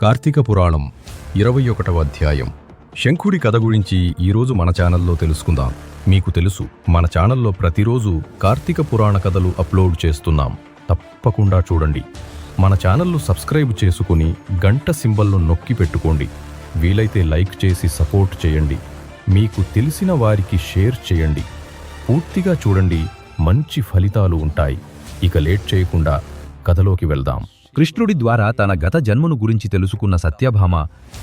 కార్తీక పురాణం ఇరవై ఒకటవ అధ్యాయం. శంఖుడి కథ గురించి ఈరోజు మన ఛానల్లో తెలుసుకుందాం. మీకు తెలుసు మన ఛానల్లో ప్రతిరోజు కార్తీక పురాణ కథలు అప్లోడ్ చేస్తున్నాం. తప్పకుండా చూడండి. మన ఛానల్ను సబ్స్క్రైబ్ చేసుకుని గంట సింబల్ను నొక్కి పెట్టుకోండి. వీలైతే లైక్ చేసి సపోర్ట్ చేయండి. మీకు తెలిసిన వారికి షేర్ చేయండి. పూర్తిగా చూడండి మంచి ఫలితాలు ఉంటాయి. ఇక లేట్ చేయకుండా కథలోకి వెళ్దాం. కృష్ణుడి ద్వారా తన గత జన్మను గురించి తెలుసుకున్న సత్యభామ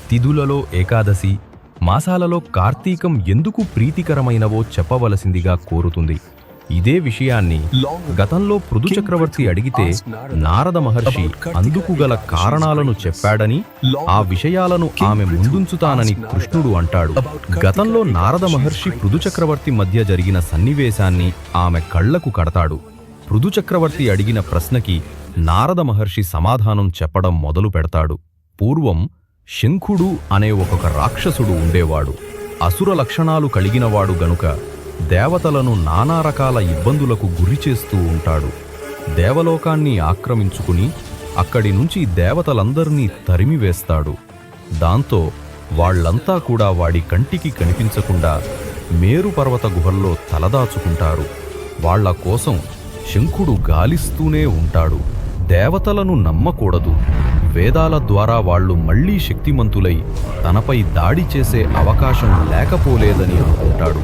తిథులలో ఏకాదశి మాసాలలో కార్తీకం ఎందుకు ప్రీతికరమైనవో చెప్పవలసిందిగా కోరుతుంది. ఇదే విషయాన్ని గతంలో పృథు చక్రవర్తి అడిగితే నారద మహర్షి అందుకు గల కారణాలను చెప్పాడని ఆ విషయాలను ఆమె ముందుంచుతానని కృష్ణుడు అంటాడు. గతంలో నారద మహర్షి పృథు చక్రవర్తి మధ్య జరిగిన సన్నివేశాన్ని ఆమె కళ్ళకు కడతాడు. పృథు చక్రవర్తి అడిగిన ప్రశ్నకి నారద మహర్షి సమాధానం చెప్పడం మొదలు పెడతాడు. పూర్వం శంఖుడు అనే ఒక రాక్షసుడు ఉండేవాడు. అసుర లక్షణాలు కలిగినవాడు గనుక దేవతలను నానా రకాల ఇబ్బందులకు గురి చేస్తూ ఉంటాడు. దేవలోకాన్ని ఆక్రమించుకుని అక్కడి నుంచి దేవతలందర్నీ తరిమివేస్తాడు దాంతో వాళ్ళంతా కూడా వాడి కంటికి కనిపించకుండా మేరు పర్వత గుహల్లో తలదాచుకుంటారు. వాళ్ళ కోసం శంఖుడు గాలిస్తూనే ఉంటాడు. దేవతలను నమ్మకూడదు. వేదాల ద్వారా వాళ్ళు మళ్ళీ శక్తిమంతులై తనపై దాడి చేసే అవకాశం లేకపోలేదని అనుకుంటాడు.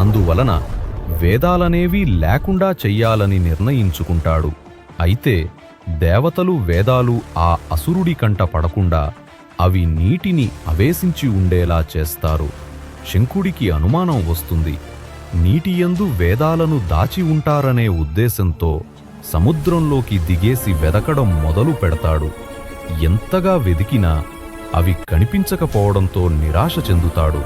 అందువలన వేదాలనేవి లేకుండా చెయ్యాలని నిర్ణయించుకుంటాడు. అయితే దేవతలు వేదాలు ఆ అసురుడి కంట పడకుండా అవి నీటిని అవేశించి ఉండేలా చేస్తారు. శంకుడికి అనుమానం వస్తుంది. నీటియందు వేదాలను దాచి ఉంటారనే ఉద్దేశంతో సముద్రంలోకి దిగేసి వెదకడం మొదలు పెడతాడు. ఎంతగా వెదికినా అవి కనిపించకపోవడంతో నిరాశ చెందుతాడు.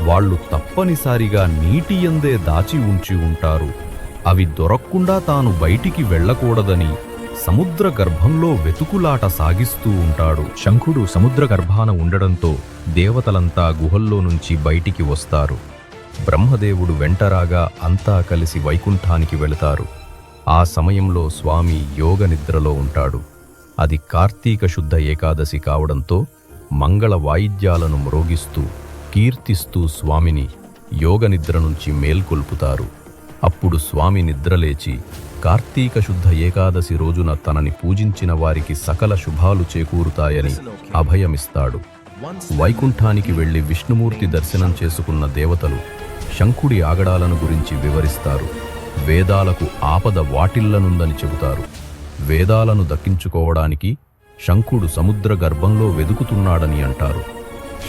వాళ్ళు తప్పనిసరిగా నీటియందే దాచి ఉంచి ఉంటారు. అవి దొరక్కుండా తాను బయటికి వెళ్ళకూడదని సముద్ర గర్భంలో వెతుకులాట సాగిస్తూ ఉంటాడు. శంఖుడు సముద్ర గర్భాన ఉండడంతో దేవతలంతా గుహల్లో నుంచి బయటికి వస్తారు. బ్రహ్మదేవుడు వెంటరాగా అంతా కలిసి వైకుంఠానికి వెళతారు. ఆ సమయంలో స్వామి యోగ నిద్రలో ఉంటాడు. అది కార్తీక శుద్ధ ఏకాదశి కావడంతో మంగళ వాయిద్యాలను మ్రోగిస్తూ కీర్తిస్తూ స్వామిని యోగ నిద్ర నుంచి మేల్కొల్పుతారు. అప్పుడు స్వామి నిద్రలేచి కార్తీక శుద్ధ ఏకాదశి రోజున తనని పూజించిన వారికి సకల శుభాలు చేకూరుతాయని అభయమిస్తాడు. వైకుంఠానికి వెళ్ళి విష్ణుమూర్తి దర్శనం చేసుకున్న దేవతలు శంఖుడి ఆగడాలను గురించి వివరిస్తారు. వేదాలకు ఆపద వాటిల్లనుందని చెబుతారు. వేదాలను దక్కించుకోవడానికి శంఖుడు సముద్ర గర్భంలో వెదుకుతున్నాడని అంటారు.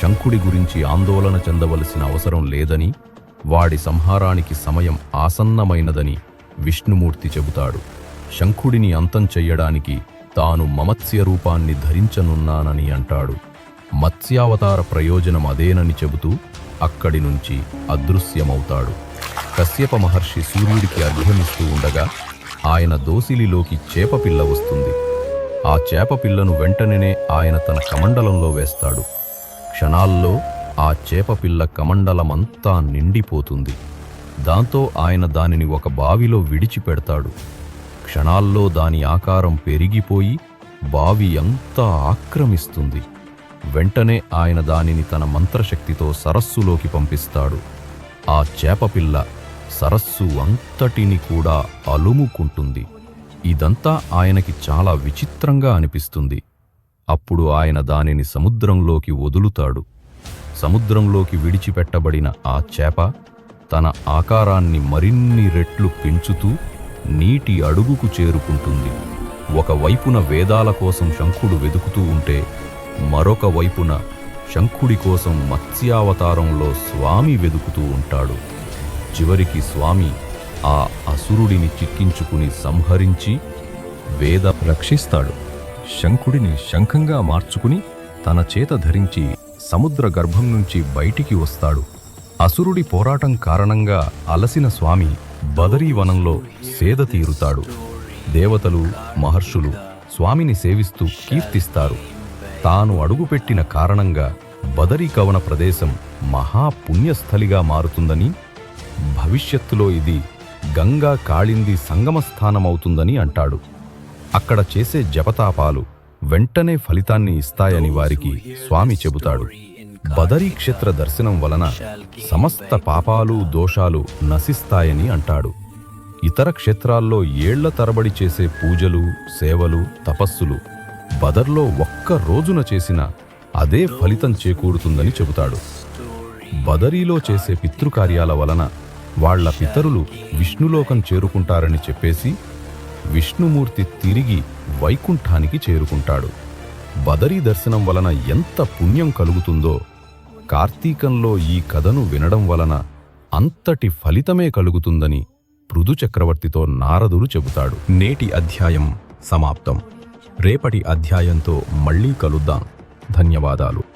శంఖుడి గురించి ఆందోళన చెందవలసిన అవసరం లేదని వాడి సంహారానికి సమయం ఆసన్నమైనదని విష్ణుమూర్తి చెబుతాడు. శంఖుడిని అంతం చెయ్యడానికి తాను మమత్స్య రూపాన్ని ధరించనున్నానని అంటాడు. మత్స్యావతార ప్రయోజనం అదేనని చెబుతూ అక్కడి నుంచి అదృశ్యమవుతాడు. కశ్యప మహర్షి సూర్యుడికి అర్ఘ్యమిస్తూ ఉండగా ఆయన దోసిలిలోకి చేపపిల్ల వస్తుంది. ఆ చేపపిల్లను వెంటనే ఆయన తన కమండలంలో వేస్తాడు. క్షణాల్లో ఆ చేపపిల్ల కమండలమంతా నిండిపోతుంది. దాంతో ఆయన దానిని ఒక బావిలో విడిచిపెడతాడు. క్షణాల్లో దాని ఆకారం పెరిగిపోయి బావి అంతా ఆక్రమిస్తుంది. వెంటనే ఆయన దానిని తన మంత్రశక్తితో సరస్సులోకి పంపిస్తాడు. ఆ చేపపిల్ల సరస్సు అంతటిని కూడా అలుముకుంటుంది. ఇదంతా ఆయనకి చాలా విచిత్రంగా అనిపిస్తుంది. అప్పుడు ఆయన దానిని సముద్రంలోకి వదులుతాడు. సముద్రంలోకి విడిచిపెట్టబడిన ఆ చేప తన ఆకారాన్ని మరిన్ని రెట్లు పెంచుతూ నీటి అడుగుకు చేరుకుంటుంది. ఒకవైపున వేదాల కోసం శంఖుడు వెతుకుతూ ఉంటే మరొక వైపున శంఖుడి కోసం మత్స్యావతారంలో స్వామి వెదుకుతూ ఉంటాడు. చివరికి స్వామి ఆ అసురుడిని చిక్కించుకుని సంహరించి వేద రక్షిస్తాడు. శంఖుడిని శంఖంగా మార్చుకుని తన చేత ధరించి సముద్ర గర్భం నుంచి బయటికి వస్తాడు. అసురుడి పోరాటం కారణంగా అలసిన స్వామి బదరీవనంలో సేద తీరుతాడు. దేవతలు మహర్షులు స్వామిని సేవిస్తూ కీర్తిస్తారు. తాను అడుగుపెట్టిన కారణంగా బదరీ కవన ప్రదేశం మహాపుణ్యస్థలిగా మారుతుందని భవిష్యత్తులో ఇది గంగా కాళింది సంగమస్థానమవుతుందని అంటాడు. అక్కడ చేసే జపతాపాలు వెంటనే ఫలితాన్ని ఇస్తాయని వారికి స్వామి చెబుతాడు. బదరీ క్షేత్ర దర్శనం వలన సమస్త పాపాలు దోషాలు నశిస్తాయని అంటాడు. ఇతర క్షేత్రాల్లో ఏళ్ళ తరబడి చేసే పూజలు సేవలు తపస్సులు బదర్లో ఒక్క రోజున చేసిన అదే ఫలితం చేకూరుతుందని చెబుతాడు. బదరీలో చేసే పితృకార్యాల వలన వాళ్ళ పితరులు విష్ణులోకం చేరుకుంటారని చెప్పేసి విష్ణుమూర్తి తిరిగి వైకుంఠానికి చేరుకుంటాడు. బదరీ దర్శనం వలన ఎంత పుణ్యం కలుగుతుందో కార్తీకంలో ఈ కథను వినడం వలన అంతటి ఫలితమే కలుగుతుందని పృథు చక్రవర్తితో నారదుడు చెబుతాడు. నేటి అధ్యాయం సమాప్తం. రేపటి అధ్యాయంతో మళ్ళీ కలుద్దాం. ధన్యవాదాలు.